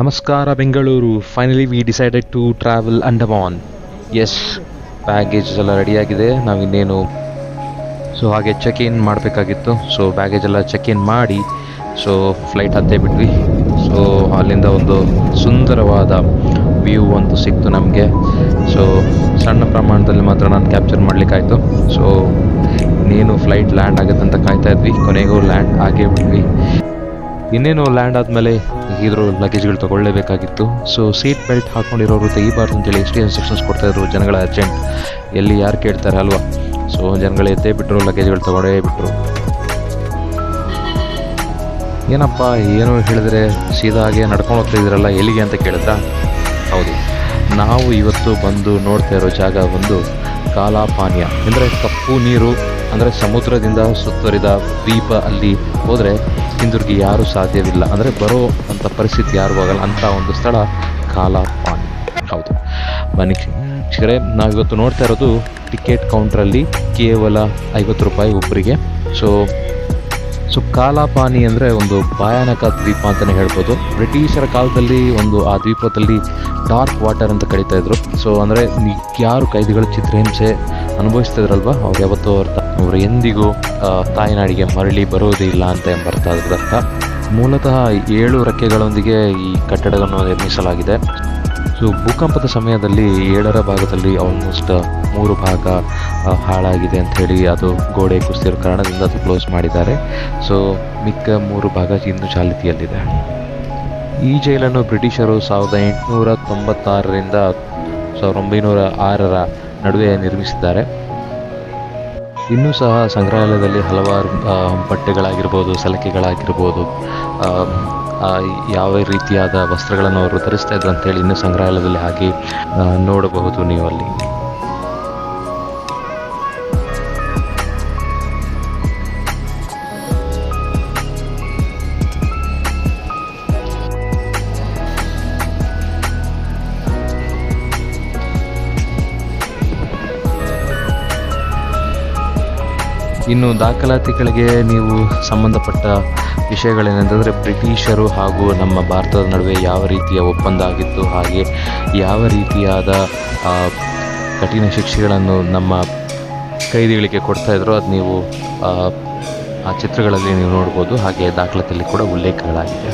ನಮಸ್ಕಾರ, Bengaluru. Finally we decided to travel Andaman S baggage ಎಲ್ಲ ರೆಡಿಯಾಗಿದೆ ನಾವು ಇನ್ನೇನು ಸೊ ಹಾಗೆ ಚೆಕ್ ಇನ್ ಮಾಡಬೇಕಾಗಿತ್ತು. ಸೊ ಬ್ಯಾಗೇಜ್ ಎಲ್ಲ ಚೆಕ್ ಇನ್ ಮಾಡಿ ಸೊ ಫ್ಲೈಟ್ ಹತ್ತೇ ಬಿಟ್ವಿ. ಸೊ ಅಲ್ಲಿಂದ ಒಂದು ಸುಂದರವಾದ ವ್ಯೂ ಒಂದು ಸಿಕ್ತು ನಮಗೆ. ಸೊ ಸಣ್ಣ ಪ್ರಮಾಣದಲ್ಲಿ ಮಾತ್ರ ನಾನು ಕ್ಯಾಪ್ಚರ್ ಮಾಡಲಿಕ್ಕಾಯಿತು. ಸೊ ಇನ್ನೇನು ಫ್ಲೈಟ್ ಲ್ಯಾಂಡ್ ಆಗುತ್ತೆ ಅಂತ ಕಾಯ್ತಾ ಇದ್ವಿ. ಕೊನೆಗೂ ಲ್ಯಾಂಡ್ ಆಗೇ ಬಿಟ್ವಿ. ಇನ್ನೇನು ಲ್ಯಾಂಡ್ ಆದಮೇಲೆ ಇದ್ರು ಲಗೇಜ್ಗಳು ತಗೊಳ್ಳೇಬೇಕಾಗಿತ್ತು. ಸೊ ಸೀಟ್ ಬೆಲ್ಟ್ ಹಾಕೊಂಡಿರೋರು ತೆಗಿಬಾರ್ದು ಅಂತೇಳಿ ಎಷ್ಟು ಇನ್ಸ್ಟ್ರಕ್ಷನ್ಸ್ ಕೊಡ್ತಾಯಿದ್ರು ಜನಗಳ ಅರ್ಜೆಂಟ್ ಎಲ್ಲಿ ಯಾರು ಕೇಳ್ತಾರೆ ಅಲ್ವಾ? ಸೊ ಜನಗಳು ಎದ್ದೇ ಬಿಟ್ಟರು ಲಗೇಜ್ಗಳು ತಗೊಂಡೇ ಬಿಟ್ಟರು ಏನಪ್ಪ, ಏನು ಹೇಳಿದ್ರೆ ಸೀದಾ ಹಾಗೆ ನಡ್ಕೊಂಡು ಹೋಗ್ತಾ ಇದ್ರಲ್ಲ ಎಲ್ಲಿಗೆ ಅಂತ ಕೇಳಿದ್ರಾ? ಹೌದು. ನಾವು ಇವತ್ತು ಬಂದು ನೋಡ್ತಾ ಇರೋ ಜಾಗ ಒಂದು ಕಾಲಾಪಾನೀಯ, ಅಂದರೆ ಕಪ್ಪು ನೀರು ಅಂದರೆ ಸಮುದ್ರದಿಂದ ಸುತ್ತುವರಿದ ದ್ವೀಪ ಅಲ್ಲಿ ಹೋದರೆ ಹಿಂದಿರುಗಿ ಯಾರೂ ಸಾಧ್ಯವಿಲ್ಲ. ಅಂದರೆ ಬರೋ ಅಂಥ ಪರಿಸ್ಥಿತಿ ಯಾರಿಗೂ ಆಗಲ್ಲ. ಅಂಥ ಒಂದು ಸ್ಥಳ ಕಾಲಾಪಾನಿ. ಹೌದು. ಬನ್ನಿ. ಶಿಕ್ಷಕರೇ ನಾವಿವತ್ತು ನೋಡ್ತಾ ಇರೋದು ಟಿಕೆಟ್ ಕೌಂಟ್ರಲ್ಲಿ ಕೇವಲ ಐವತ್ತು ರೂಪಾಯಿ ಒಬ್ಬರಿಗೆ ಸೊ ಸೊ ಕಾಲಾಪಾನಿ ಅಂದರೆ ಒಂದು ಭಯಾನಕ ದ್ವೀಪ ಅಂತಲೇ ಹೇಳ್ಬೋದು. ಬ್ರಿಟಿಷರ ಕಾಲದಲ್ಲಿ ಒಂದು ಆ ದ್ವೀಪದಲ್ಲಿ ಡಾರ್ಕ್ ವಾಟರ್ ಅಂತ ಕರೀತಾ ಇದ್ರು. ಸೊ ಅಂದರೆ ಯಾರು ಕೈದಿಗಳು ಚಿತ್ರಹಿಂಸೆ ಅನುಭವಿಸ್ತಿದ್ರಲ್ವ ಅವ್ರು ಯಾವತ್ತೂ ಅರ್ಥ. ಅವರು ಎಂದಿಗೂ ತಾಯಿನಾಡಿಗೆ ಮರಳಿ ಬರುವುದೇ ಇಲ್ಲ ಅಂತ ಬರ್ತಾ ಅದ್ರ ಅರ್ಥ ಮೂಲತಃ ಏಳು ರೆಕ್ಕೆಗಳೊಂದಿಗೆ ಈ ಕಟ್ಟಡವನ್ನು ನಿರ್ಮಿಸಲಾಗಿದೆ. ಸೊ ಭೂಕಂಪದ ಸಮಯದಲ್ಲಿ ಏಳರ ಭಾಗದಲ್ಲಿ ಆಲ್ಮೋಸ್ಟ್ ಮೂರು ಭಾಗ ಹಾಳಾಗಿದೆ ಅಂತ ಹೇಳಿ ಅದು ಗೋಡೆ ಕುಸಿದಿರೋ ಕಾರಣದಿಂದ ಅದು ಕ್ಲೋಸ್ ಮಾಡಿದ್ದಾರೆ. ಸೊ ಮಿಕ್ಕ ಮೂರು ಭಾಗ ಇನ್ನೂ ಚಾಲಿತಿಯಲ್ಲಿದೆ. ಈ ಜೈಲನ್ನು ಬ್ರಿಟಿಷರು ಸಾವಿರದ ಎಂಟುನೂರ ತೊಂಬತ್ತಾರರಿಂದ ಸಾವಿರದ ಒಂಬೈನೂರ ಆರರ ನಡುವೆ ನಿರ್ಮಿಸಿದ್ದಾರೆ. ಇನ್ನೂ ಸಹ ಸಂಗ್ರಹಾಲಯದಲ್ಲಿ ಹಲವಾರು ಬಟ್ಟೆಗಳಾಗಿರ್ಬೋದು, ಸಲಕೆಗಳಾಗಿರ್ಬೋದು ಯಾವ ರೀತಿಯಾದ ವಸ್ತ್ರಗಳನ್ನು ಅವರು ಧರಿಸ್ತಾ ಇದ್ರು ಅಂತೇಳಿ ಇನ್ನೂ ಸಂಗ್ರಹಾಲಯದಲ್ಲಿ ಹಾಗೆ ನೋಡಬಹುದು ನೀವು ಅಲ್ಲಿ. ಇನ್ನು ದಾಖಲಾತಿಗಳಿಗೆ ನೀವು ಸಂಬಂಧಪಟ್ಟ ವಿಷಯಗಳೇನೆಂದರೆ ಬ್ರಿಟಿಷರು ಹಾಗೂ ನಮ್ಮ ಭಾರತದ ನಡುವೆ ಯಾವ ರೀತಿಯ ಒಪ್ಪಂದ ಆಗಿತ್ತು, ಹಾಗೆ ಯಾವ ರೀತಿಯಾದ ಕಠಿಣ ಶಿಕ್ಷೆಗಳನ್ನು ನಮ್ಮ ಕೈದಿಗಳಿಗೆ ಕೊಡ್ತಾ ಇದ್ರು ಅದು ನೀವು, ಆ ಚಿತ್ರಗಳಲ್ಲಿ ನೀವು ನೋಡ್ಬೋದು, ಹಾಗೆ ದಾಖಲಾತಿಯಲ್ಲಿ ಕೂಡ ಉಲ್ಲೇಖಗಳಾಗಿದೆ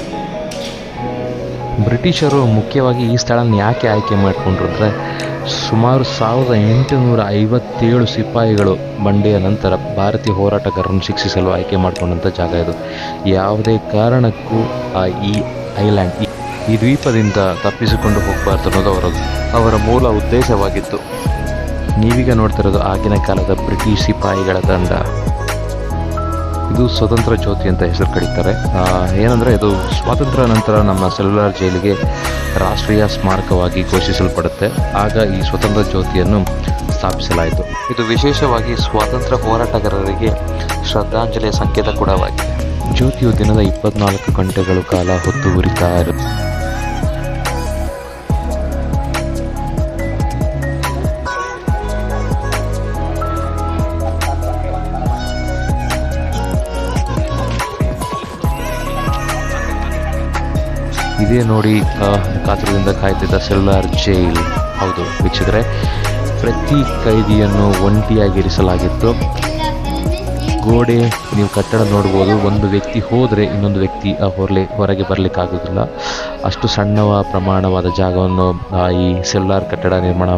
ಬ್ರಿಟಿಷರು ಮುಖ್ಯವಾಗಿ ಈ ಸ್ಥಳನ ಯಾಕೆ ಆಯ್ಕೆ ಮಾಡಿಕೊಂಡ್ರು ಅಂದರೆ ಸುಮಾರು ಸಾವಿರದ ಎಂಟುನೂರ ಐವತ್ತೇಳು ಸಿಪಾಯಿಗಳು ಬಂಡೆಯ ನಂತರ ಭಾರತೀಯ ಹೋರಾಟಗಾರರನ್ನು ಶಿಕ್ಷಿಸಲು ಆಯ್ಕೆ ಮಾಡಿಕೊಂಡಂಥ ಜಾಗ ಇದು. ಯಾವುದೇ ಕಾರಣಕ್ಕೂ ಆ ಈ ಐಲ್ಯಾಂಡ್ ಈ- ದ್ವೀಪದಿಂದ ತಪ್ಪಿಸಿಕೊಂಡು ಹೋಗಬಾರ್ದು ಅನ್ನೋದು ಅವರ ಅವರ ಮೂಲ ಉದ್ದೇಶವಾಗಿತ್ತು. ನೀವೀಗ ನೋಡ್ತಿರೋದು ಆಗಿನ ಕಾಲದ ಬ್ರಿಟಿಷ್ ಸಿಪಾಯಿಗಳ ತಂಡ ಇದು ಸ್ವತಂತ್ರ ಜ್ಯೋತಿ ಅಂತ ಹೆಸರು ಕರೀತಾರೆ. ಏನಂದರೆ ಇದು ಸ್ವಾತಂತ್ರ್ಯ ನಂತರ ನಮ್ಮ ಸೆಲ್ಯುಲಾರ್ ಜೈಲಿಗೆ ರಾಷ್ಟ್ರೀಯ ಸ್ಮಾರಕವಾಗಿ ಘೋಷಿಸಲ್ಪಡುತ್ತೆ. ಆಗ ಈ ಸ್ವತಂತ್ರ ಜ್ಯೋತಿಯನ್ನು ಸ್ಥಾಪಿಸಲಾಯಿತು. ಇದು ವಿಶೇಷವಾಗಿ ಸ್ವಾತಂತ್ರ್ಯ ಹೋರಾಟಗಾರರಿಗೆ ಶ್ರದ್ಧಾಂಜಲಿಯ ಸಂಕೇತ ಕೂಡವಾಗಿದೆ ಜ್ಯೋತಿಯು ದಿನದ ಇಪ್ಪತ್ನಾಲ್ಕು ಗಂಟೆಗಳ ಕಾಲ ಹೊತ್ತು ಉರಿತಾ ಇರುತ್ತೆ ಇದೇ ನೋಡಿ ಕಾತುರದಿಂದ ಕಾಯ್ತಿದ್ದ ಸೆಲ್ಯುಲಾರ್ ಜೈಲ್. ಹೌದು ವೀಕ್ಷಕರೇ, ಪ್ರತಿ ಕೈದಿಯನ್ನು ಒಂಟಿಯಾಗಿರಿಸಲಾಗಿತ್ತು. ಗೋಡೆ ನೀವು ಕಟ್ಟಡ ನೋಡ್ಬೋದು, ಒಂದು ವ್ಯಕ್ತಿ ಹೋದರೆ ಇನ್ನೊಂದು ವ್ಯಕ್ತಿ ಹೊರಲೆ, ಹೊರಗೆ ಬರಲಿಕ್ಕಾಗೋದಿಲ್ಲ. ಅಷ್ಟು ಸಣ್ಣವ ಪ್ರಮಾಣವಾದ ಜಾಗವನ್ನು ಈ ಸೆಲ್ಯುಲಾರ್ ಕಟ್ಟಡ ನಿರ್ಮಾಣ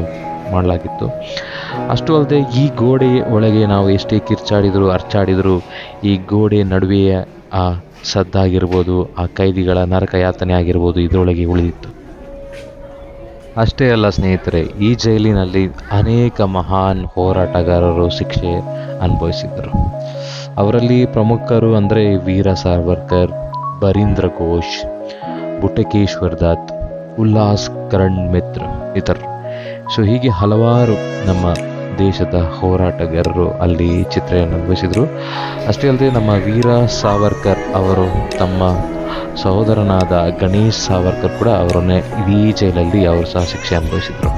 ಮಾಡಲಾಗಿತ್ತು. ಅಷ್ಟು ಅಲ್ಲದೆ ಈ ಗೋಡೆ ಒಳಗೆ ನಾವು ಎಷ್ಟೇ ಕಿರ್ಚಾಡಿದರೂ, ಅರ್ಚಾಡಿದರೂ ಈ ಗೋಡೆ ನಡುವೆಯೇ ಆ ಸದ್ದಾಗಿರ್ಬೋದು, ಆ ಕೈದಿಗಳ ನರಕ ಯಾತನೆ ಆಗಿರ್ಬೋದು, ಇದರೊಳಗೆ ಉಳಿದಿತ್ತು. ಅಷ್ಟೇ ಅಲ್ಲ ಸ್ನೇಹಿತರೆ, ಈ ಜೈಲಿನಲ್ಲಿ ಅನೇಕ ಮಹಾನ್ ಹೋರಾಟಗಾರರು ಶಿಕ್ಷೆ ಅನುಭವಿಸಿದ್ದರು. ಅವರಲ್ಲಿ ಪ್ರಮುಖರು ಅಂದರೆ ವೀರ ಸಾವರ್ಕರ್, ಬರೀಂದ್ರ ಘೋಷ್, ಬುಟಕೇಶ್ವರ್ ದಾತ್, ಉಲ್ಲಾಸ್ ಕರಣ್ ಮಿತ್ರ ಇತರರು. ಸೊ ಹೀಗೆ ಹಲವಾರು ನಮ್ಮ ದೇಶದ ಹೋರಾಟಗಾರರು ಅಲ್ಲಿ ಚಿತ್ರೆಯನ್ನು ಅನುಭವಿಸಿದರು ಅಷ್ಟೇ ಅಲ್ಲದೆ ನಮ್ಮ ವೀರ ಸಾವರ್ಕರ್ ಅವರು, ತಮ್ಮ ಸಹೋದರನಾದ ಗಣೇಶ್ ಸಾವರ್ಕರ್ ಕೂಡ ಅವರನ್ನೇ ಇಡೀ ಜೈಲಲ್ಲಿ ಅವರು ಸಹ ಶಿಕ್ಷೆ ಅನುಭವಿಸಿದರು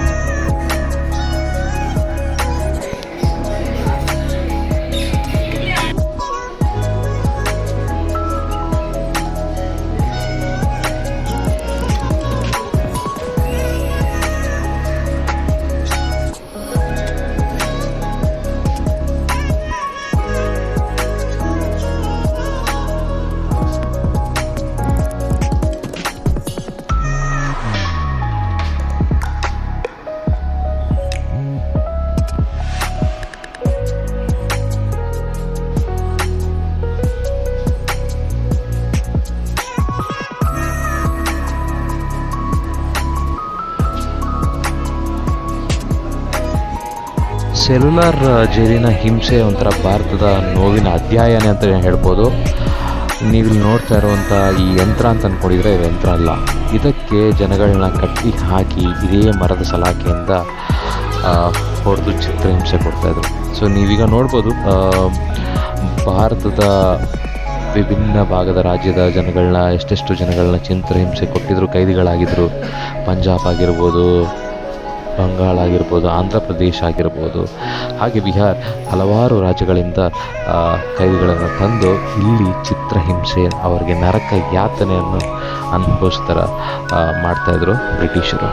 ಸೆಲ್ಯುಲಾರ್ ಜೈಲಿನ ಹಿಂಸೆ ಒಂಥರ ಭಾರತದ ನೋವಿನ ಅಧ್ಯಾಯನೇ ಅಂತ ಹೇಳ್ಬೋದು. ನೀವಿಲ್ಲಿ ನೋಡ್ತಾ ಇರುವಂಥ ಈ ಯಂತ್ರ ಅಂತ ಅಂದ್ಕೊಂಡಿದ್ರೆ ಇದು ಯಂತ್ರ ಅಲ್ಲ. ಇದಕ್ಕೆ ಜನಗಳನ್ನ ಕಟ್ಟಿ ಹಾಕಿ ಇದೇ ಮರದ ಸಲಾಕೆಯಿಂದ ಹೊಡೆದು ಚಿತ್ರಹಿಂಸೆ ಕೊಡ್ತಾಯಿದ್ರು ಸೊ ನೀವೀಗ ನೋಡ್ಬೋದು ಭಾರತದ ವಿಭಿನ್ನ ಭಾಗದ ರಾಜ್ಯದ ಜನಗಳನ್ನ ಎಷ್ಟೆಷ್ಟು ಜನಗಳನ್ನ ಚಿತ್ರಹಿಂಸೆ ಕೊಟ್ಟಿದ್ರು ಕೈದಿಗಳಾಗಿದ್ದರು ಪಂಜಾಬ್ ಆಗಿರ್ಬೋದು ಬಂಗಾಳ ಆಗಿರ್ಬೋದು, ಆಂಧ್ರ ಪ್ರದೇಶ ಆಗಿರ್ಬೋದು, ಹಾಗೆ ಬಿಹಾರ್ ಹಲವಾರು ರಾಜ್ಯಗಳಿಂದ ಕೈದಿಗಳನ್ನು ತಂದು ಇಲ್ಲಿ ಚಿತ್ರಹಿಂಸೆ ಅವರಿಗೆ ನರಕ ಯಾತನೆಯನ್ನು ಅನುಭವಿಸ್ತಾರ ಮಾಡ್ತಾಯಿದ್ರು ಬ್ರಿಟಿಷರು.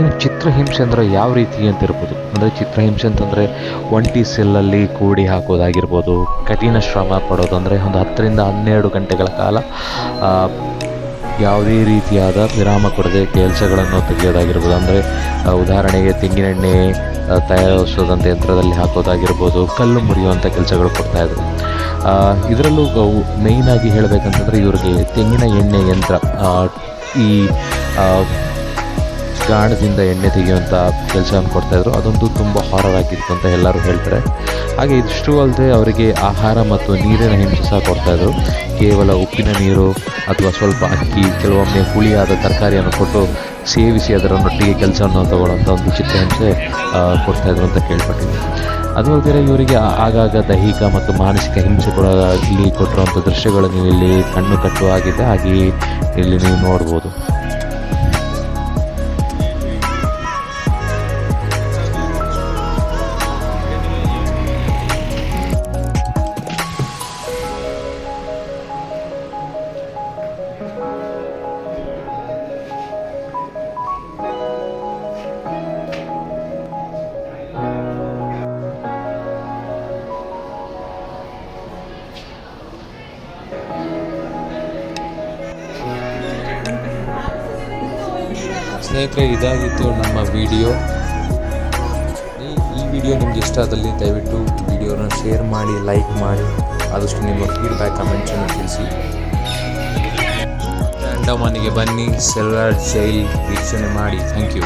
ಏನು ಚಿತ್ರಹಿಂಸೆ ಅಂದರೆ ಯಾವ ರೀತಿ ಅಂತ ಇರ್ಬೋದು ಅಂದರೆ ಚಿತ್ರಹಿಂಸೆ ಅಂತಂದರೆ ಒಂಟಿ ಸೆಲ್ಲಲ್ಲಿ ಕೂಡಿ ಹಾಕೋದಾಗಿರ್ಬೋದು ಕಠಿಣ ಶ್ರಮ ಪಡೋದು ಅಂದರೆ ಒಂದು ಹತ್ತರಿಂದ ಹನ್ನೆರಡು ಗಂಟೆಗಳ ಕಾಲ ಯಾವುದೇ ರೀತಿಯಾದ ವಿರಾಮ ಕೊಡದೆ ಕೆಲಸಗಳನ್ನು ತೆಗೆಯೋದಾಗಿರ್ಬೋದು. ಅಂದರೆ ಉದಾಹರಣೆಗೆ ತೆಂಗಿನೆಣ್ಣೆ ತಯಾರಿಸೋದಂಥ ಯಂತ್ರದಲ್ಲಿ ಹಾಕೋದಾಗಿರ್ಬೋದು ಕಲ್ಲು ಮುರಿಯುವಂಥ ಕೆಲಸಗಳು ಕೊಡ್ತಾಯಿದ್ರು ಇದರಲ್ಲೂ ಮೇಯ್ನಾಗಿ ಹೇಳಬೇಕಂತಂದರೆ ಇವರಿಗೆ ತೆಂಗಿನ ಎಣ್ಣೆ ಯಂತ್ರ ಈ ಗಾಣದಿಂದ ಎಣ್ಣೆ ತೆಗೆಯುವಂಥ ಕೆಲಸವನ್ನು ಕೊಡ್ತಾಯಿದ್ರು ಅದೊಂದು ತುಂಬ ಹಾರರ್ ಆಗಿತ್ತು ಅಂತ ಎಲ್ಲರೂ ಹೇಳ್ತಾರೆ. ಹಾಗೆ ಇದಿಷ್ಟು ಅಲ್ಲದೆ ಅವರಿಗೆ ಆಹಾರ ಮತ್ತು ನೀರಿನ ಹಿಂಸೆ ಸಹ ಕೊಡ್ತಾಯಿದ್ರು ಕೇವಲ ಉಪ್ಪಿನ ನೀರು ಅಥವಾ ಸ್ವಲ್ಪ ಅಕ್ಕಿ, ಕೆಲವೊಮ್ಮೆ ಹುಳಿಯಾದ ತರಕಾರಿಯನ್ನು ಕೊಟ್ಟು ಸೇವಿಸಿ ಅದರನ್ನೊಟ್ಟಿಗೆ ಕೆಲಸವನ್ನು ತಗೊಳ್ಳೋಂಥ ಒಂದು ಚಿತ್ರ ಹಿಂಸೆ ಕೊಡ್ತಾಯಿದ್ರು ಅಂತ ಕೇಳ್ಪಟ್ಟಿದೆ ಅದು ಅಲ್ಲದೆ ಇವರಿಗೆ ಆಗಾಗ ದೈಹಿಕ ಮತ್ತು ಮಾನಸಿಕ ಹಿಂಸೆ ಕೂಡ ಇಲ್ಲಿ ಕೊಟ್ಟಿರುವಂಥ ದೃಶ್ಯಗಳು ಇಲ್ಲಿ ಕಣ್ಣು ಕಟ್ಟುವಾಗಿದೆ ಹಾಗೆ ಇಲ್ಲಿ ನೀವು ನೋಡ್ಬೋದು. ಸ್ನೇಹಿತರೆ, ಇದಾಗಿತ್ತು ನಮ್ಮ ವಿಡಿಯೋ. ಈ ವಿಡಿಯೋ ನಿಮ್ಗೆ ಇಷ್ಟ ಆದಲ್ಲಿ ದಯವಿಟ್ಟು ವಿಡಿಯೋನ ಶೇರ್ ಮಾಡಿ, ಲೈಕ್ ಮಾಡಿ. ಆದಷ್ಟು ನಿಮ್ಮ ಫೀಡ್ಬ್ಯಾಕ್ ಕಮೆಂಟ್ಸನ್ನು ತಿಳಿಸಿ. ಅಂಡಮಾನಿಗೆ ಬನ್ನಿ. ಸೆಲ್ಲರ್, ಜೈಲ್, ವೀಕ್ಷಣೆ ಮಾಡಿ. Thank you